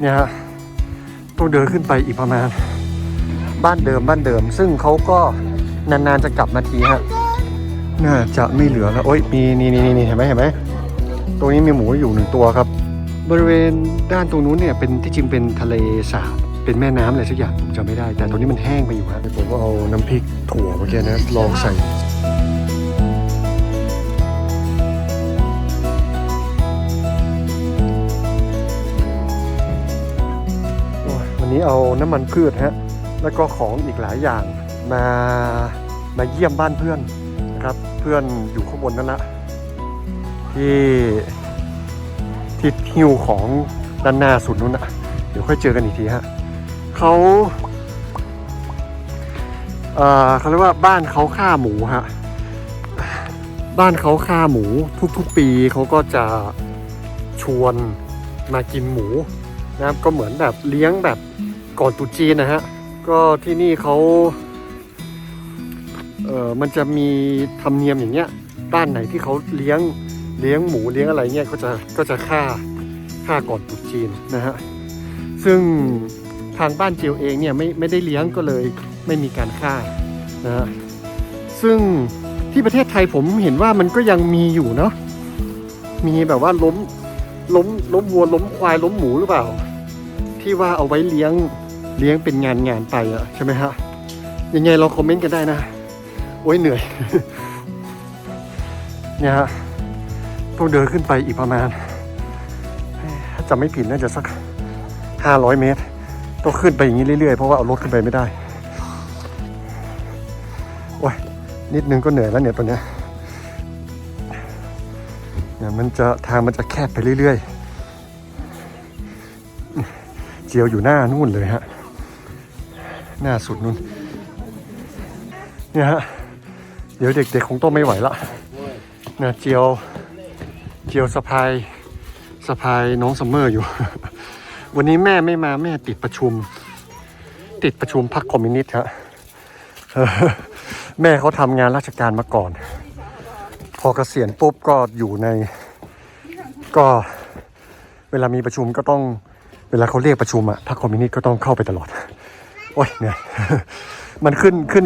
เนี่ยฮะต้องเดินขึ้นไปอีกประมาณ บ้านเดิมบ้านเดิม ซึ่งเขาก็นานๆจะกลับมาทีฮะน่าจะไม่เหลือแล้วโอ๊ยมีนี่นี่นี่เห็นไหมเห็นไหมตรงนี้มีหมูอยู่หนึ่งตัวครับ บริเวณด้านตรงนู้นเนี่ยเป็นที่จริงเป็นทะเลสาบเป็นแม่น้ำอะไรสักอย่างผมจำไม่ได้ แต่ตรงนี้มันแห้งไปอยู่ฮะผมก็เอาน้ำพริกถั่วเมื่อกี้นะลองใส่ นี้เอาน้ำมันพืชฮะแล้วก็ของอีกหลายอย่างมามาเยี่ยมบ้านเพื่อนนะครับเพื่อนอยู่ข้างบนนั่นละที่ที่หิ้วของด้านหน้าสุดนู้นนะเดี๋ยวค่อยเจอกันอีกทีฮะเขาเอ่อเขาเรียกว่าบ้านเขาฆ่าหมูฮะบ้านเขาฆ่าหมูทุกๆปีเขาก็จะชวนมากินหมูนะครับก็เหมือนแบบเลี้ยงแบบ ก่อนตุจีนนะฮะ ก็ที่นี่เขาเออมันจะมีธรรมเนียมอย่างเงี้ยด้านไหนที่เขาเลี้ยงเลี้ยงหมูเลี้ยงอะไรเงี้ยก็จะก็จะฆ่าฆ่าก่อนตุจีนนะฮะ ซึ่งทางบ้านเจียวเองเนี่ยไม่ไม่ได้เลี้ยงก็เลยไม่มีการฆ่านะฮะ ซึ่งที่ประเทศไทยผมเห็นว่ามันก็ยังมีอยู่เนาะ มีแบบว่าล้มล้มล้มวัวล้มควายล้มหมูหรือเปล่า ที่ว่าเอาไว้เลี้ยง เลี้ยงเป็นงานงานไปอะใช่ไหมฮะ ยังไงเราคอมเมนต์กันได้นะ โอ้ยเหนื่อย เนี่ยฮะ ต้องเดินขึ้นไปอีกประมาณถ้าจำไม่ผิดน่าจะสักห้าร้อยเมตร ต้องขึ้นไปอย่างนี้เรื่อยๆ เพราะว่าเอารถขึ้นไปไม่ได้ โอ้ย นิดนึงก็เหนื่อยแล้วเนี่ยตอนเนี้ยเนี่ยมันจะทางมันจะแคบไปเรื่อยๆ เจียวอยู่หน้านู่นเลยฮะ หน้าสุดนู่นเนี่ยฮะเดี๋ยวเด็กๆคงต้องไม่ไหวละเนี่ยเจียวเจียวสะพายสะพายน้องซัมเมอร์อยู่ วันนี้แม่ไม่มาแม่ติดประชุม ติดประชุมพรรคคอมมิวนิสต์ฮะแม่เขาทำงานราชการมาก่อน พอเกษียณปุ๊บก็อยู่ใน ก็เวลามีประชุมก็ต้องเวลาเขาเรียกประชุมอะพรรคคอมมิวนิสต์ก็ต้องเข้าไปตลอด โอ้ยเนี่ยมันขึ้นขึ้น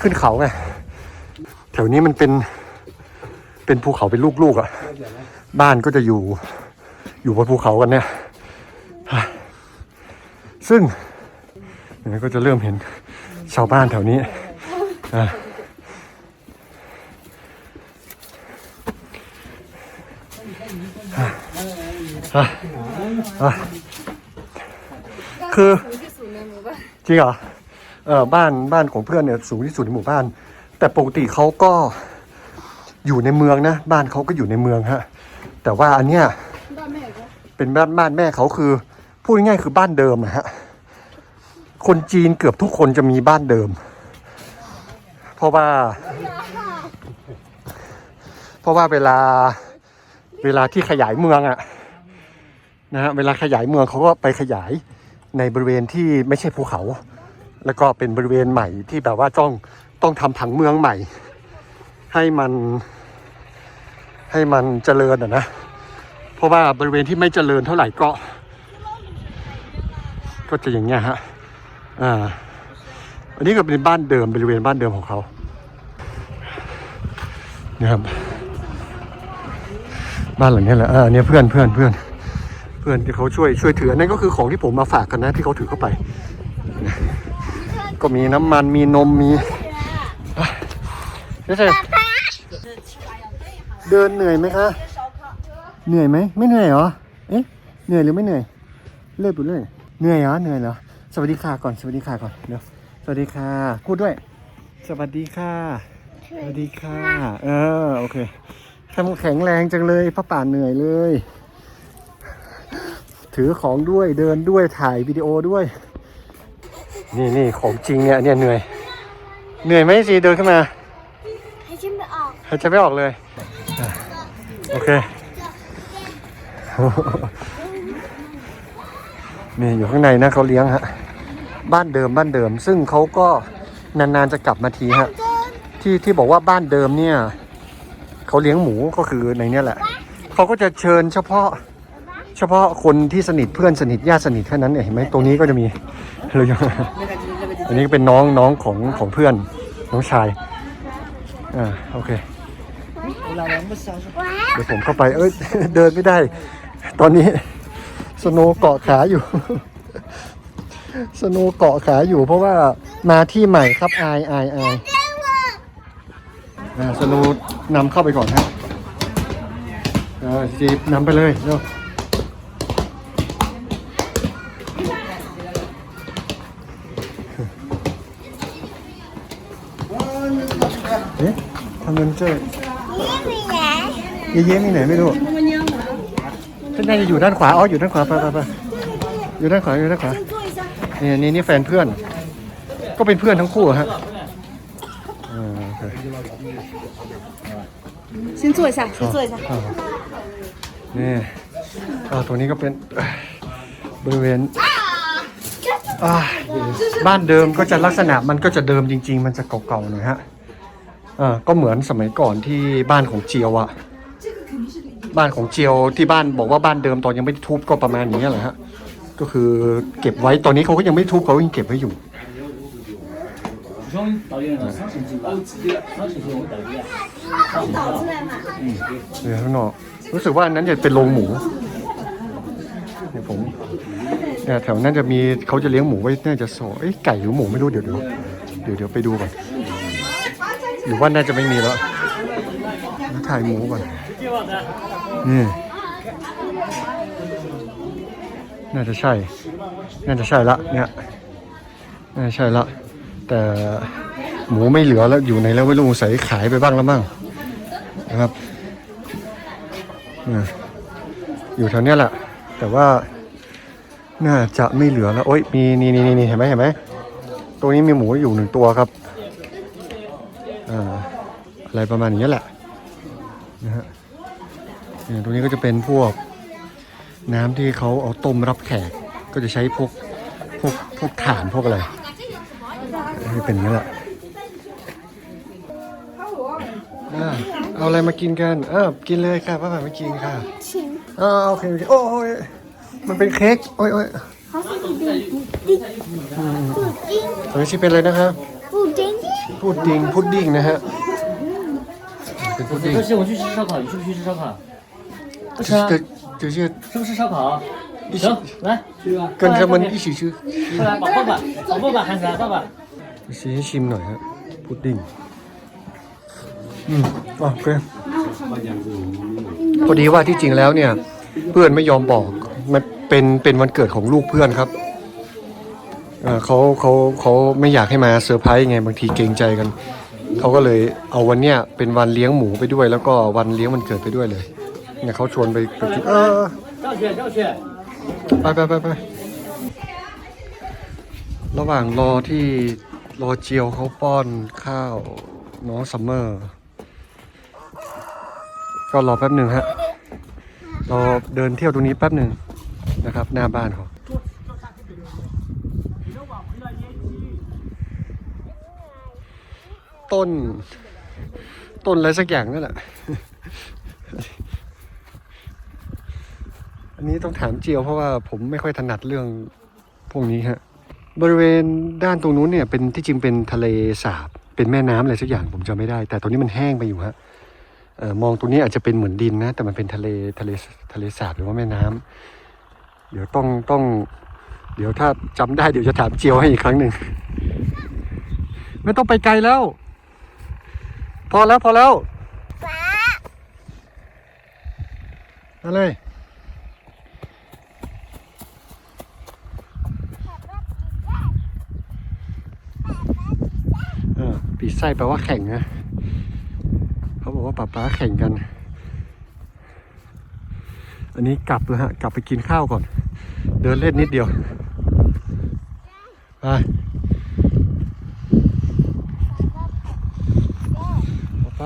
ขึ้นเขาไงแถวนี้มันเป็น เป็นภูเขาเป็นลูกๆอะบ้านก็จะอยู่ อยู่บนภูเขากันเนี่ย ซึ่งเนี่ยก็จะเริ่มเห็นชาวบ้านแถวนี้อ่าอะอะคือ จริงเหรอเออบ้านบ้านของเพื่อนเนี่ยสูงที่สุดในหมู่บ้าน แต่ปกติเขาก็อยู่ในเมืองนะ บ้านเขาก็อยู่ในเมืองฮะ แต่ว่าอันเนี้ยบ้านแม่ก็เป็นบ้านบ้านแม่เขาคือพูดง่ายๆคือบ้านเดิมอะฮะคนจีนเกือบทุกคนจะมีบ้านเดิม เพราะว่า เพราะว่าเวลาเวลาที่ขยายเมืองอะนะฮะเวลาขยายเมืองเขาก็ไปขยาย ในบริเวณที่ไม่ใช่ภูเขา แล้วก็เป็นบริเวณใหม่ที่แบบว่าต้องต้องทำผังเมืองใหม่ ให้มันให้มันเจริญอะนะ เพราะว่าบริเวณที่ไม่เจริญเท่าไหร่ก็ ก็จะอย่างเงี้ยฮะอ่าอันนี้ก็เป็นบ้านเดิมบริเวณบ้านเดิมของเขาเนี่ยครับบ้านหลังนี้แหละอ่าเนี่ยเพื่อนเพื่อนเพื่อน พื่อนที่เขาช่วยช่วยถืออันนั่นก็คือของที่ผมมาฝากกันนะที่เขาถือเข้าไปนะก็มีน้ำมันมีนมมีอะเดี๋ยวเสร็จเดินเหนื่อยไหมคะเหนื่อยไหมไม่เหนื่อยเหรอเอ๊ะเหนื่อยหรือไม่เหนื่อยเลื่อยไปเรื่อยเหนื่อยเหรอเหนื่อยเหรอสวัสดีค่ะก่อนสวัสดีค่ะก่อนเดี๋ยวสวัสดีค่ะพูดด้วย สวัสดีค่ะ สวัสดีค่ะ เออโอเคแข็งแข็งแรงจังเลยพระป่าเหนื่อยเลย ถือของด้วยเดินด้วยถ่ายวิดีโอด้วย นี่นี่ของจริงเนี่ยเนี่ยเหนื่อย เหนื่อยไหมสิเดินขึ้นมาให้ฉันไม่ออกหายใจไม่ออกเลยอะโอเค นี่อยู่ข้างในนะเขาเลี้ยงฮะ บ้านเดิมบ้านเดิม ซึ่งเขาก็นานๆจะกลับมาทีฮะ ที่ที่บอกว่าบ้านเดิมเนี่ยเขาเลี้ยงหมูก็คือในเนี้ยแหละเขาก็จะเชิญเฉพาะ เฉพาะคนที่สนิทเพื่อนสนิทญาติสนิทแค่นั้นเนี่ยเห็นไหมตรงนี้ก็จะมีเลยอันนี้ก็เป็นน้องน้องของของเพื่อนน้องชายอ่าโอเคเดี๋ยวผมเข้าไปเอ้ยเดินไม่ได้ ตอนนี้สโนเกาะขาอยู่สโนเกาะขาอยู่เพราะว่ามาที่ใหม่ครับอายอายอายอ่าสโนนำเข้าไปก่อนฮะอ่าจีบนำไปเลยเร็ว เงินเจ้าเย้เย้มีไหนไม่รู้ท่านนายอยู่ด้านขวา อ๋อ อยู่ด้านขวา ไปไปไปอยู่ด้านขวา อยู่ด้านขวา นี่นี่นี่แฟนเพื่อน ก็เป็นเพื่อนทั้งคู่ฮะชิ้นสวยสะชิ้นสวยสะนี่ตรงนี้ก็เป็นบริเวณบ้านเดิมก็จะลักษณะมันก็จะเดิมจริง ๆ มันจะเก่าๆหน่อยฮะ อ่าก็เหมือนสมัยก่อนที่บ้านของเจียวอะบ้านของเจียวที่บ้านบอกว่าบ้านเดิมตอนยังไม่ทุบก็ประมาณนี้แหละฮะก็คือเก็บไว้ตอนนี้เขาก็ยังไม่ทุบเขายังเก็บไว้อยู่เดี๋ยข้างนอกรู้สึกว่านั้นจะเป็นโรงหมูเนี่ยผมเนี่ยแถวนั้นจะมีเขาจะเลี้ยงหมูไว้น่าจะสอไอ้ไก่หรือหมูไม่รู้เดี๋ยวเดี๋ยวเดี๋ยวเดี๋ยวไปดูก่อน หรือว่าน่าจะไม่มีแล้วมาถ่ายหมูก่อน นี่ น่าจะใช่ น่าจะใช่ละเนี่ย น่าจะใช่ละ แต่หมูไม่เหลือแล้วอยู่ในแล้วไม่รู้ใส่ขายไปบ้างแล้วมั้งนะครับนี่อยู่แถวเนี้ยแหละ แต่ว่าน่าจะไม่เหลือแล้ว โอ๊ย มีนี่นี่นี่เห็นไหมเห็นไหมตรงนี้มีหมูอยู่หนึ่งตัวครับ อะไรประมาณนี้แหละนะฮะตรงนี้ก็จะเป็นพวกน้ำที่เขาเอาต้มรับแขก ก็จะใช้พวกพวกพวกฐานพวกอะไรนี่เป็นนี้แหละเอาอะไรมากินกันเออกินเลยค่ะป้าผ่ามากินค่ะชิมอ่าโอเคโอเคโอ้ยมันเป็นเค้กโอ้ยโอ้ยเขาใส่ดิบดิบดิบดิบดิบดิบดิบดิบดิบดิบดิบดิบดิบ พุดดิ้งพุดดิ้งนะฮะเป็นพุดดิ้ง 不是，我去吃烧烤，你去不去吃烧烤？不吃啊， จะจะชื่อ 吃不吃烧烤？行，来，跟他们一起吃过来，把爸爸，找爸爸喊起来，爸爸。 ซื้อให้ชิมหน่อยฮะพุดดิ้งอืมอ๋อโอเคพอดีว่าที่จริงแล้วเนี่ย เพื่อนไม่ยอมบอกมันเป็นเป็นวันเกิดของลูกเพื่อนครับ เขาเขาเขาไม่อยากให้มาเซอร์ไพรส์ไงบางทีเกรงใจกัน เขาก็เลยเอาวันเนี้ยเป็นวันเลี้ยงหมูไปด้วย แล้วก็วันเลี้ยงมันเกิดไปด้วยเลยเนี่ยเขาชวนไปไปกินเออไปไปไปไประหว่างรอที่รอเจียวเขาป้อนข้าวน้องซัมเมอร์ ก็รอแป๊บหนึ่งฮะรอเดินเที่ยวตรงนี้แป๊บหนึ่งนะครับ หน้าบ้านเขา ต้น ต้นอะไรสักอย่างนั่นแหละ อันนี้ต้องถามเจียวเพราะว่าผมไม่ค่อยถนัดเรื่องพวกนี้ฮะ บริเวณด้านตรงนู้นเนี่ย เป็นที่จริงเป็นทะเลสาบ เป็นแม่น้ำอะไรสักอย่างผมจำไม่ได้ แต่ตรงนี้มันแห้งไปอยู่ฮะออมองตรงนี้อาจจะเป็นเหมือนดินนะ แต่มันเป็นทะเลทะเลทะเลสาบหรือว่าแม่น้ำเดี๋ยวต้องต้อง เดี๋ยวถ้าจำได้เดี๋ยวจะถามเจียวให้อีกครั้งหนึ่ง ไม่ต้องไปไกลแล้ว พอแล้วพอแล้วมาเลยเออปีไส้แปลว่าแข่งนะเขาบอกว่าป๊าป๊าแข่งกัน อันนี้กลับแล้วฮะ กลับไปกินข้าวก่อน เดินเล่นนิดเดียวไป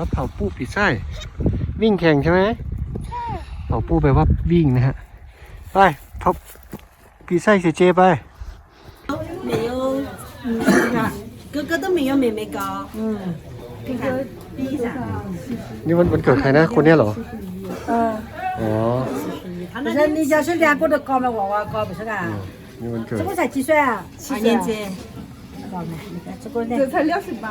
ป๊าป๊าเผาปูปีไส้วิ่งแข่งใช่ไหมเผาปูแปลว่าวิ่งนะฮะ ไปเผาปีไส้เจเจไป 没有，嗯，哥哥都没有妹妹高。嗯，哥哥第一下， นี่วันวันเกิดใครนะ คนเนี้ยเหรอ 嗯， อ๋อ 他 不是你家是两个都高没娃娃高不是啊？ นี่วันเกิด 这个才几岁啊？二年级，高没？你看这个呢？这才六十八。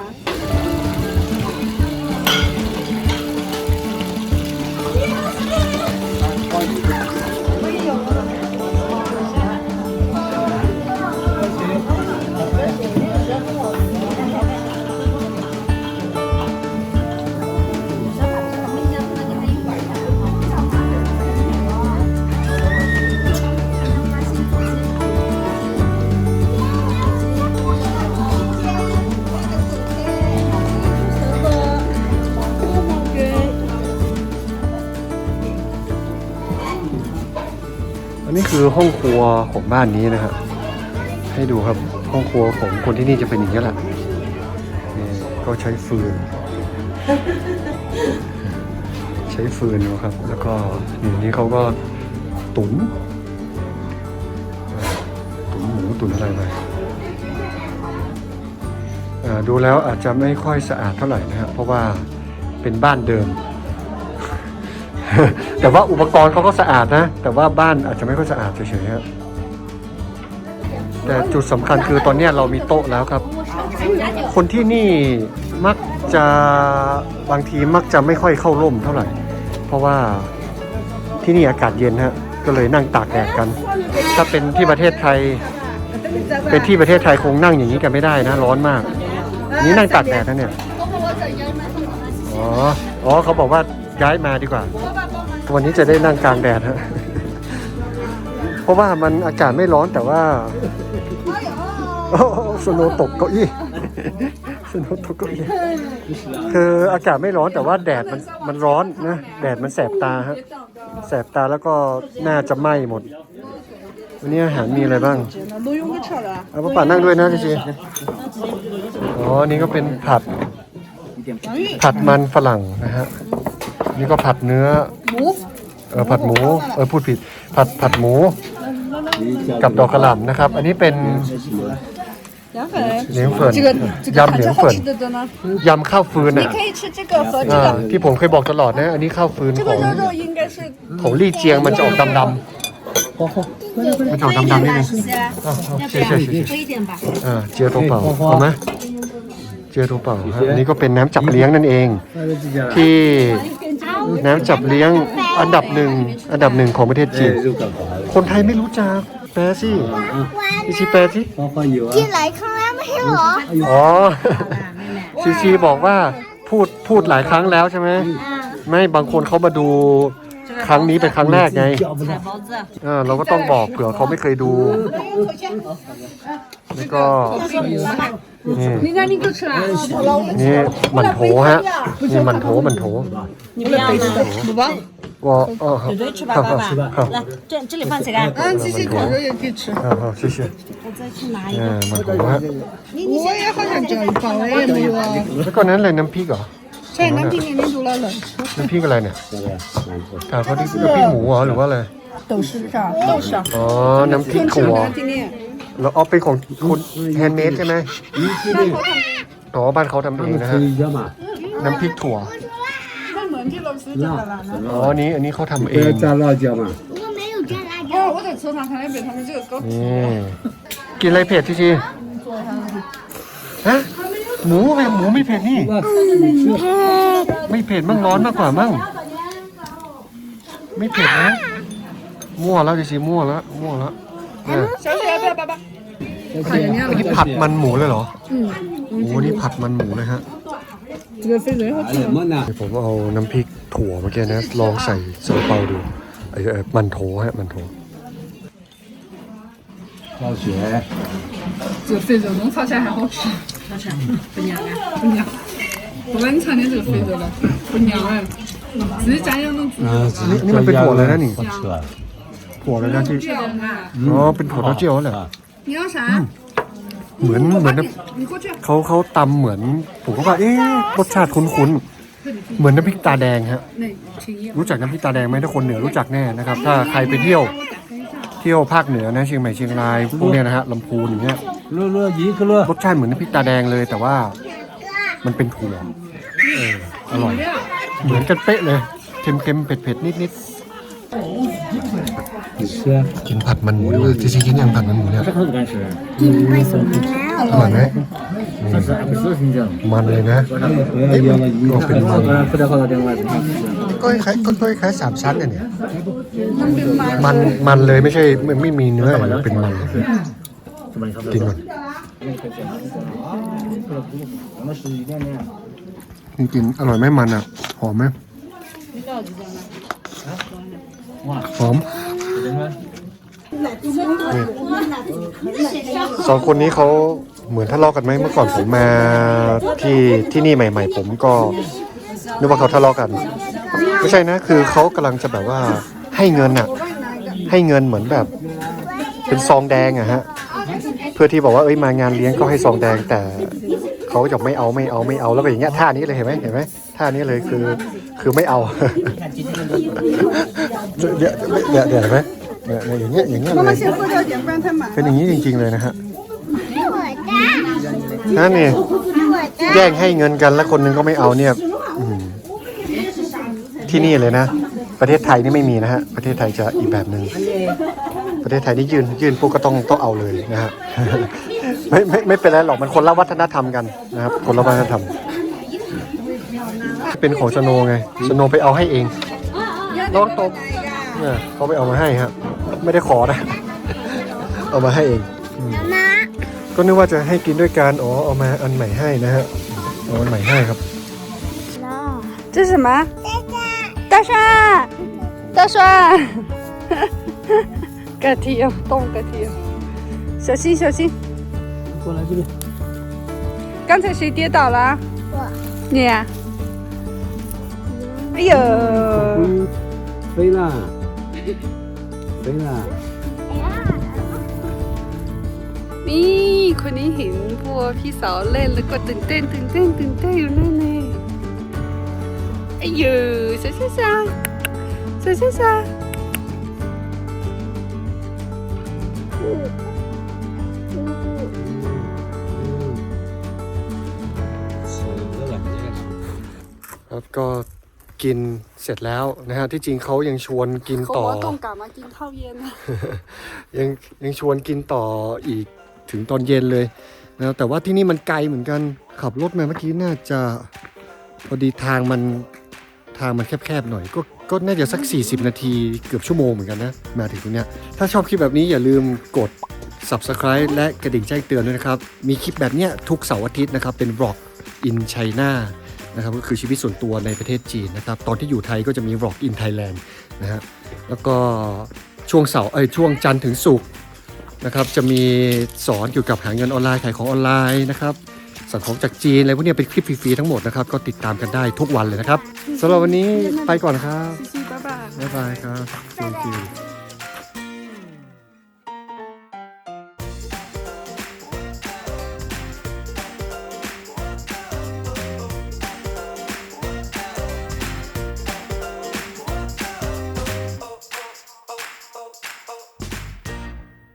ห้องครัวของบ้านนี้นะครับให้ดูครับห้องครัวของคนที่นี่จะเป็นอย่างนี้แหละนี่ก็ใช้ฟืน ใช้ฟืนนะครับ แล้วก็นี่นี่เขาก็ตุ๋นตุ๋นหมูตุ๋นอะไรไปดูแล้วอาจจะไม่ค่อยสะอาดเท่าไหร่นะครับเพราะว่าเป็นบ้านเดิม แต่ว่าอุปกรณ์เขาก็สะอาดนะ แต่ว่าบ้านอาจจะไม่ค่อยสะอาดเฉยๆครับแต่จุดสำคัญคือตอนนี้เรามีโต๊ะแล้วครับ คนที่นี่มักจะบางทีมักจะไม่ค่อยเข้าร่มเท่าไหร่ เพราะว่าที่นี่อากาศเย็นฮะก็เลยนั่งตากแดดกัน ถ้าเป็นที่ประเทศไทย เป็นที่ประเทศไทยคงนั่งอย่างนี้กันไม่ได้นะ ร้อนมาก นี่นั่งตากแดดนะเนี่ยอ๋อ อ๋อเขาบอกว่าย้ายมาดีกว่า วันนี้จะได้นั่งกลางแดดฮะ เพราะว่ามันอากาศไม่ร้อนแต่ว่าโอ้สโนตกเก้าอี้สโนตกเก้าอี้คืออากาศไม่ร้อนแต่ว่าแดดมันมันร้อนนะ แดดมันแสบตาฮะ แสบตาแล้วก็หน้าจะไหม้หมด วันนี้อาหารมีอะไรบ้างเอาป้าป่านั่งด้วยนะจีจีอ๋อ นี่ก็เป็นผัด ผัดมันฝรั่งนะฮะ นี่ก็ผัดเนื้อ เออผัดหมู เออพูดผิด ผัดผัดหมู กับดอกกระหล่ำนะครับ อันนี้เป็น 凉粉。 เหลียงเฟิน 这个这个 ยำ 看 เหลี 着 ยง 好 เฟิน 吃的多呢。 ยำข้าวฟืน 你 อ่ะ 可以吃这个和这 อ่า 个。 ที่ผมเคยบอกตลอดนะ อันนี้ข้าวฟืน 这 ข 个 อง 肉肉应该是 ของลี่เจียงมันจะออกดำๆมันจะออกดำๆนิดนึงอ่ะเอาเชี่ยเชี่ยเชี่ย 多一点吧。 อ่าเจียตัวเปล่าเอาไหมเจียตัวเปล่าฮะอันนี้ก็เป็นน้ำจับเลี้ยงนั่นเอง ที่ น้ำจับเลี้ยงอันดับหนึ่งอันดับหนึ่งของประเทศจีนคนไทยไม่รู้จักแปลสิอีชีแปลสิพ่อค่กินหลายครั้งแล้วไม่ใช่เหรออ๋อชีชีบอกว่าพูดพูดหลายครั้งแล้วใช่ไหมไม่บางคนเขามาดู ครั้งนี้เป็นครั้งแรกไง 叫不到。包子。 เออเราก็ต้องบอกเผื่อเขาไม่เคยดูแล้วก็นี่ 你看你给吃啊？ นี่หมันโถฮะนี่หมันโถหมันโถ 你不要吗？不包。 ว่าเออครับ 对吃吧， ครับ 爸 ครับ 爸。 ครับ 来，这这里放几个？嗯，这些烤肉也可以吃。 ครับครับ谢谢我再去拿一 เอ 个。 อหมันโถฮะ 我也好想这一包，我也没有啊。 แล้วก็นั้นอะไรน้ำพริกเหรอ ใ ช่น้ำพริกนี่ดูแล้วเหรอ น้ำพริกอะไรเนี่ยถามเขาที่น้ำพริกหมูเหรอหรือว่าอะไร 豆豉啥？豆豉。 อ๋อ น้ำพริกถั่ว 今天 แล้วเอาเป็นของคุณแฮนด์เมดใช่ไหมอ๋อบ้านเขาทำเองนะฮะ 可以的嘛， น้ำพริกถั่ว 辣， อ๋ออันนี้อันนี้เขาทำ 不 เอ 要 ง 蘸辣椒嘛。我没有蘸辣椒。哦，我在车上看那边他们这个高。 นี่กินอะไรเผ็ดที่ชีฮะ หมูไงหมูไม่เผ็ดนี่ ไม่เผ็ดมั่งร้อนมากกว่ามั่งไม่เผ็ดนะมั่วแล้วดิสิมั่วแล้วมั่วแล้วเนี่ยอันนี้ผัดมันหมูเลยเหรอโอ้โหนี่ผัดมันหมูเลยฮะผมเอาน้ำพริกถั่วเมื่อกี้นะลองใส่ซาลาเปาดูไอ้มันโถฮะมันโถ 高血，这个肥肉弄炒起来还好吃。好吃？不娘啊？不娘。不管你尝点这个肥肉了，不娘哎。自己家养的猪。嗯， นี่นี่มันเป็นถั่วอะไรนะนี่ 好吃啊。 ถั่วอะไรนะที่ 叫嘛？ อ๋อเป็นถั่วเต้าเจี้ยวแหละ 你要啥？ เหมือนเหมือนน้ 你过去。 ำเขาเขาตำเหมือนผมก็ว่าเอ๊ะรสชาติคุ้นๆ เหมือนน้ำพริกตาแดงฮะ 那请一。 รู้จักน้ำพริกตาแดงไหมถ้าคนเหนือรู้จักแน่นะครับ ถ้าใครไปเที่ยว เที่ยวภาคเหนือนะเชียงใหม่เชียงรายพวกเนี้ยนะฮะลำพูนอย่างเงี้ยเลื่อเรือยีคือเลื่อรสชาติเหมือนน้ำพริกตาแดงเลย แต่ว่ามันเป็นถั่วอร่อย เหมือนกันเป๊ะเลยเค็มเค็มเผ็ดเผ็ดนิดนิดกินผัดมันหมูด้วยจริงๆกินยังผัดมันหมูเนี่ยกินไปสมแล้วอร่อยไหมมันเลยนะก็เป็นมัน ก็คล้ายก็คล้ายสามชั้นเนี่ย มันเนมันมันมันเลยไม่ใช่ไม่ไม่มีเนื้อเป็นมันทำไมครักินก่อนจรินอร่อยไหมมันอะ หอมไหมหอมสองคนนี้เขาเหมือนทะเลาะกันไหมเมื่อก่อนผมมาที่ที่นี่ใหม่ ๆ ผมก็นึกว่าเขาทะเลาะกัน ไม่ใช่นะ คือเขากำลังจะแบบว่าให้เงินอ่ะ ให้เงินเหมือนแบบ เป็นซองแดงอะฮะ เพื่อที่บอกว่าเอ้ยมางานเลี้ยงก็ให้ซองแดง แต่เขาจะไม่เอาไม่เอาไม่เอาแล้วก็อย่างเงี้ยท่านี้เลยเห็นไหมเห็นไหมท่านี้เลยคือคือไม่เอา เดี๋ยวเดี๋ยวเดี๋ยวเห็นไหมเนี่ยเนี่ยอย่างเงี้ยอย่างเงี้ยเลย 先喝掉点，不然太满。 เป็นอย่างนี้จริง ๆ เลยนะฮะนั่นนี่แย่งให้เงินกันแล้วคนหนึงก็ไม่เอาเนี่ยอื้อหือ ที่นี่เลยนะ ประเทศไทยนี่ไม่มีนะฮะ ประเทศไทยจะอีกแบบหนึ่ง ประเทศไทยนี่ยืนยืนปุ๊บก็ต้องต้องเอาเลยนะฮ ะ ไม่ไม่ไม่เป็นไรหรอกมันคนละวัฒนธรรมกันนะครับ คนละวัฒนธรรม เป็นของสโนว์ไง สโนว์ไปเอาให้เองลองตบเนี่ยเขาไปเอามาให้ฮะ ไม่ได้ขอนะ เอามาให้เองอืมก็นึกว่าจะให้กินด้วยกันอ๋อเอามาอันใหม่ให้นะฮะเอาอันใหม่ให้ครับ 这是什么？ 大蒜，大蒜，个体哦，动个体哦，小心小心！过来这边。刚才谁跌倒了？我。你呀、哎呦，飞了，飞了。 นี่คนนี้เห็นพวกพี่สาวเล่นแล้วก็ตื่นเต้นตื่นเต้นตื่นเต้นอยู่นั่นเลย ย ไอ้ยืซาซาซาซาซาซาครับก็กินเสร็จแล้วนะฮะที่จริงเขายังชวนกินต่อเขาต้องกลับมากินข้าวเย็นยังยังชวนกินต่ออีกถึงตอนเย็นเลยนะแต่ว่าที่นี่มันไกลเหมือนกันขับรถมาเมื่อกี้น่าจะพอดีทางมัน ทางมันแคบๆหน่อย ก็ก็น่าจะสัก 40 นาทีเกือบชั่วโมงเหมือนกันนะ มาถึงตรงเนี้ยถ้าชอบคลิปแบบนี้อย่าลืมกด subscribe และกระดิ่งแจ้งเตือนด้วยนะครับ มีคลิปแบบเนี้ยทุกเสาร์อาทิตย์นะครับ เป็น vlog in China นะครับก็คือชีวิตส่วนตัวในประเทศจีนนะครับ ตอนที่อยู่ไทยก็จะมี vlog in Thailand นะฮะแล้วก็ช่วงเสาร์เอ้ยช่วงจันทร์ถึงศุกร์นะครับจะมีสอนเกี่ยวกับหาเงินออนไลน์ขายของออนไลน์นะครับ สั่งของจากจีนอะไรพวกนี้เป็นคลิปฟรีๆทั้งหมดนะครับ ก็ติดตามกันได้ทุกวันเลยนะครับสำหรับวันนี้ไปก่อนครับบ๊ายบายครับ